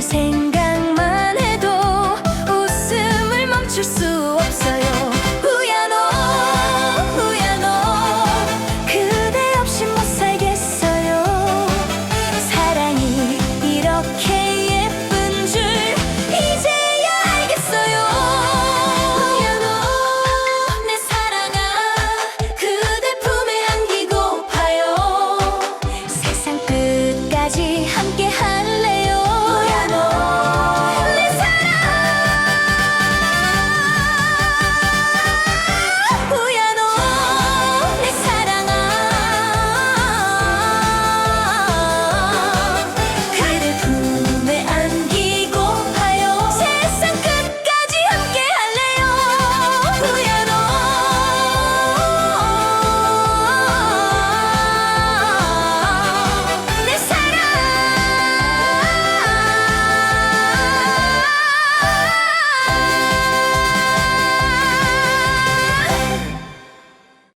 생각만 해도 웃음을 멈출 수 없어요.